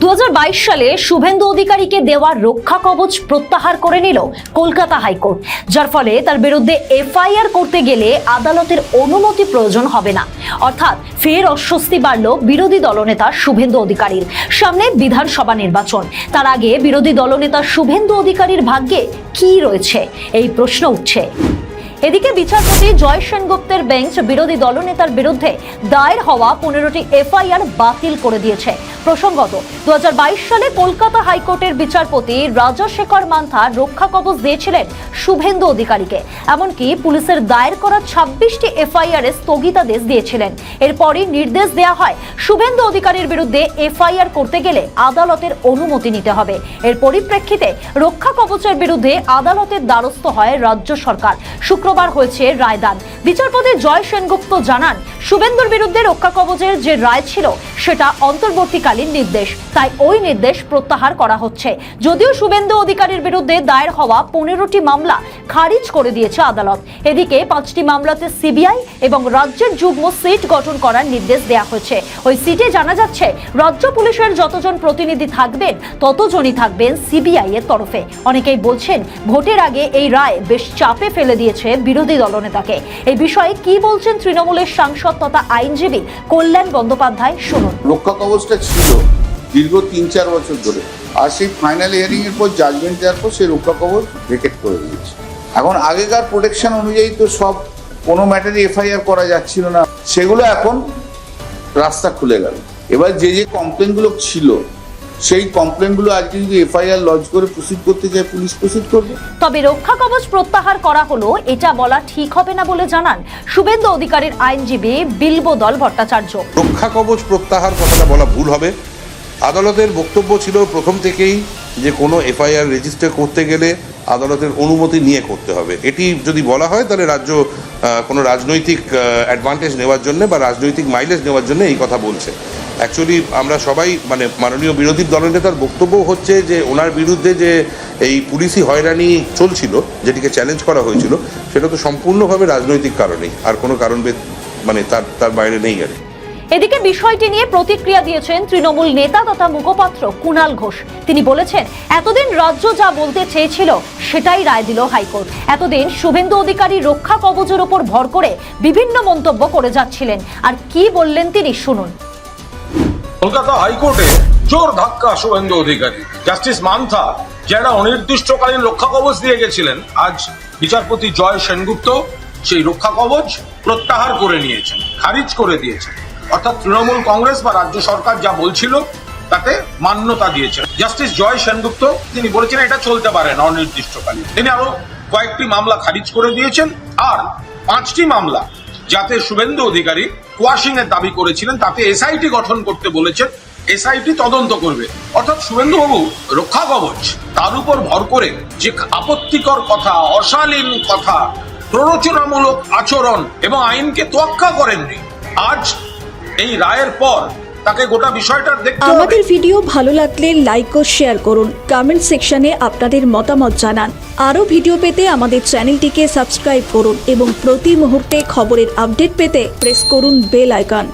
দু হাজার বাইশ সালে শুভেন্দু অধিকারীকে দেওয়া রক্ষা কবচ প্রত্যাহার করে নিল কলকাতা হাইকোর্ট, যার ফলে তার বিরুদ্ধে এফআইআর করতে গেলে আদালতের অনুমতি প্রয়োজন হবে না। অর্থাৎ ফের অস্বস্তি বাড়ল বিরোধী দলনেতা শুভেন্দু অধিকারীর। সামনে বিধানসভা নির্বাচন, তার আগে বিরোধী দলনেতা শুভেন্দু অধিকারীর ভাগ্যে কি রয়েছে? এই প্রশ্ন উঠছে। এদিকে বিচারপতি জয় সেনগুপ্তের বেঞ্চ বিরোধী দলনেতার বিরুদ্ধে দায়ের হওয়া পনেরোটি এফআইআর বাতিল করে দিয়েছে। প্রসঙ্গত দু সালে কলকাতা হাইকোর্টের বিচারপতি রাজাশেখর মান্থা রক্ষা কবচ দিয়েছিলেন শুভেন্দু অধিকারীকে। এমনকি পুলিশের দায়ের করা ছাব্বিশটি এফআইআর এ স্থগিতাদেশ দিয়েছিলেন। এরপরই নির্দেশ দেওয়া হয়, শুভেন্দু অধিকারীর বিরুদ্ধে এফআইআর করতে গেলে আদালতের অনুমতি নিতে হবে। এর পরিপ্রেক্ষিতে রক্ষা কবচের বিরুদ্ধে আদালতের দ্বারস্থ হয় রাজ্য সরকার। শুক্রবার হয়েছে রায়দান। বিচারপতি জয় সেনগুপ্ত জানান, শুভেন্দুর বিরুদ্ধে রক্ষা কবচের যে রায় ছিল, সেটা অন্তর্বর্তীকালীন নির্দেশ। তাই ওই নির্দেশ প্রত্যাহার করা হচ্ছে। যদিও শুভেন্দু অধিকারীর বিরুদ্ধে দায়ের হওয়া পনেরোটি মামলা খারিজ করে দিয়েছে আদালত। এদিকে পাঁচটি মামলাতে সিবিআই এবং রাজ্যের যুগ্ম সিট গঠন করার নির্দেশ দেওয়া হয়েছে। ওই সিটে জানা যাচ্ছে, রাজ্য পুলিশের যতজন প্রতিনিধি থাকবেন, ততজনই থাকবেন সিবিআই এর তরফে। অনেকেই বলছেন, ভোটের আগে এই রায় বেশ চাপে ফেলে দিয়েছে বিরোধী দলনেতাকে। এই বিষয়ে কি বলছেন তৃণমূলের সাংসদ তথা আইনজীবী কল্যাণ বন্দ্যোপাধ্যায়? শুনুন। রক্ষা ছিল দীর্ঘ তিন চার বছর ধরে। আর সেই ফাইনাল হিয়ারিং এর পর জাজমেন্ট দেওয়ার পর সেই রক্ষা কবচ ভেকেট করে দিয়েছে। এখন আগেকার প্রোটেকশন অনুযায়ী তো সব কোনো ম্যাটারে এফআইআর করা যাচ্ছিল না। সেগুলো এখন রাস্তা খুলে গেল। এবার যে যে কমপ্লেনগুলো ছিল সেই কমপ্লেনগুলো আজকে যদি এফআইআর লজ করে প্রসিড করতে চায় পুলিশ প্রসিড করবে। তবে রক্ষা কবচ প্রত্যাহার করা হলো এটা বলা ঠিক হবে না বলে জানান শুভেন্দু অধিকারীর আইনজীবী বিল্বদল ভট্টাচার্য। রক্ষা কবচ প্রত্যাহার কথাটা বলা ভুল হবে। আদালতের বক্তব্য ছিল প্রথম থেকেই যে কোনো এফআইআর রেজিস্টার করতে গেলে আদালতের অনুমতি নিয়ে করতে হবে। এটি যদি বলা হয়, তাহলে রাজ্য কোনো রাজনৈতিক অ্যাডভান্টেজ নেওয়ার জন্য বা রাজনৈতিক মাইলেজ নেওয়ার জন্য এই কথা বলছে। অ্যাকচুয়ালি আমরা সবাই মানে মাননীয় বিরোধী দলনেতার বক্তব্য হচ্ছে যে, ওনার বিরুদ্ধে যে এই পুলিশি হয়রানি চলছিল, যেটিকে চ্যালেঞ্জ করা হয়েছিল, সেটা তো সম্পূর্ণভাবে রাজনৈতিক কারণেই। আর কোনো কারণ মানে তার তার বাইরে নেই আর কি। এদিকে বিষয়টি নিয়ে প্রতিক্রিয়া দিয়েছেন তৃণমূল নেতা তথা মুখপাত্র কুণাল ঘোষ। তিনি বলেছেন, এতদিন রাজ্য যা বলতে চেয়েছিল সেটাই রায় দিল হাইকোর্ট। এতদিন শুভেন্দু অধিকারী রক্ষা কবচের উপর ভর করে বিভিন্ন মন্তব্য করে যাচ্ছিলেন। আর কি বললেন তিনি শুনুন। কলকাতা হাইকোর্টে জোর ধাক্কা শুভেন্দু অধিকারী। জাস্টিস মান্থা যারা অনির্দিষ্টকালীন রক্ষা কবচ দিয়ে গেছিলেন, আজ বিচারপতি জয় সেনগুপ্ত সেই রক্ষা কবচ প্রত্যাহার করে নিয়েছেন, খারিজ করে দিয়েছেন। অর্থাৎ তৃণমূল কংগ্রেস বা রাজ্য সরকার যা বলছিল, তাতে মান্যতা দিয়েছেন। জাস্টিস জয় সেনগুপ্ত, তিনি বলেছেন এটা চলতে পারে না তিনি আরও কয়েকটি মামলা খারিজ করে দিয়েছেন, আর পাঁচটি মামলা যাতে শুভেন্দু অধিকারী ওয়াশিং এর দাবি করেছিলেন, তাতে এসআইটি গঠন করতে বলেছেন, এসআইটি তদন্ত করবে। অর্থাৎ শুভেন্দু বাবু রক্ষা কবচ, তার উপর ভর করে যে আপত্তিকর কথা, অশালীন কথা, প্ররোচনামূলক আচরণ এবং আইনকে তোয়াক্কা করেননি, আজ এই রায়ের পর তাকে গোটা বিষয়টা দেখতে আমাদের ভিডিও ভালো লাগলে লাইক ও শেয়ার করুন। কমেন্ট সেকশনে আপনাদের মতামত জানান। আরও ভিডিও পেতে আমাদের চ্যানেলটিকে সাবস্ক্রাইব করুন এবং প্রতি মুহূর্তে খবরের আপডেট পেতে প্রেস করুন বেল আইকন